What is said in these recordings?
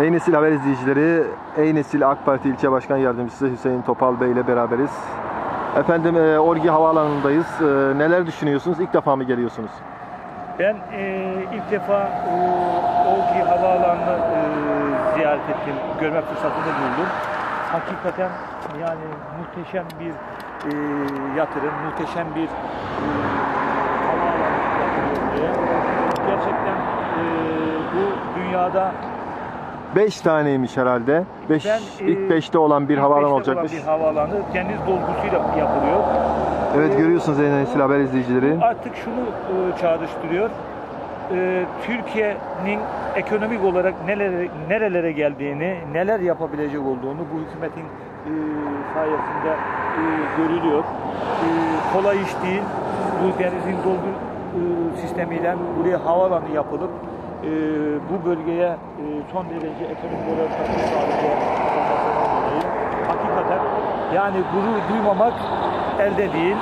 Ey Nesil Haber izleyicileri, Ey Nesil AK Parti İlçe Başkan Yardımcısı Hüseyin Topal Bey ile beraberiz. Efendim e, Orgi Havaalanı'ndayız. E, neler düşünüyorsunuz? İlk defa mı geliyorsunuz? Ben e, ilk defa e, Orgi Havaalanı'nı e, ziyaret ettim, görme fırsatını buldum. Hakikaten yani muhteşem bir e, yatırım, muhteşem bir e, havaalanı. Gerçekten e, bu dünyada 5 taneymiş herhalde. Beş, Ben, e, ilk 5'te olan bir havaalanı olacakmış. olan bir havaalanı deniz dolgusuyla yapılıyor. Evet görüyorsunuz Ey Nesil Haber izleyicileri. Artık şunu e, çağrıştırıyor. E, Türkiye'nin ekonomik olarak nelere, nerelere geldiğini, neler yapabilecek olduğunu bu hükümetin e, sayesinde e, görülüyor. E, kolay iş değil. Bu denizin dolgu e, sistemiyle buraya havaalanı yapılıp e, bu bölgeye e, son derece ekonomik olarak katkı sağlayacak hakikaten yani gurur duymamak elde değil.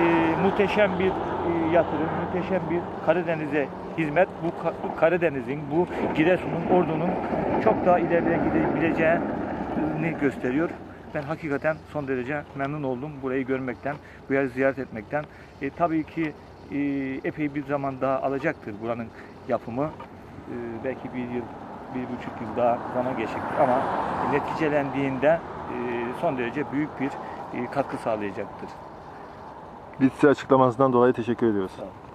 E, muhteşem bir e, yatırım, muhteşem bir Karadeniz'e hizmet. Bu Ka- Karadeniz'in, bu Giresun'un, Ordu'nun çok daha ileriye gidebileceğini gösteriyor. Ben hakikaten son derece memnun oldum burayı görmekten, bu yeri ziyaret etmekten. E, tabii ki e, epey bir zaman daha alacaktır buranın yapımı. E, belki bir yıl, bir buçuk yıl daha zaman geçecektir ama neticelendiğinde e, son derece büyük bir e, katkı sağlayacaktır. Biz size açıklamanızdan dolayı teşekkür ediyoruz. Olun.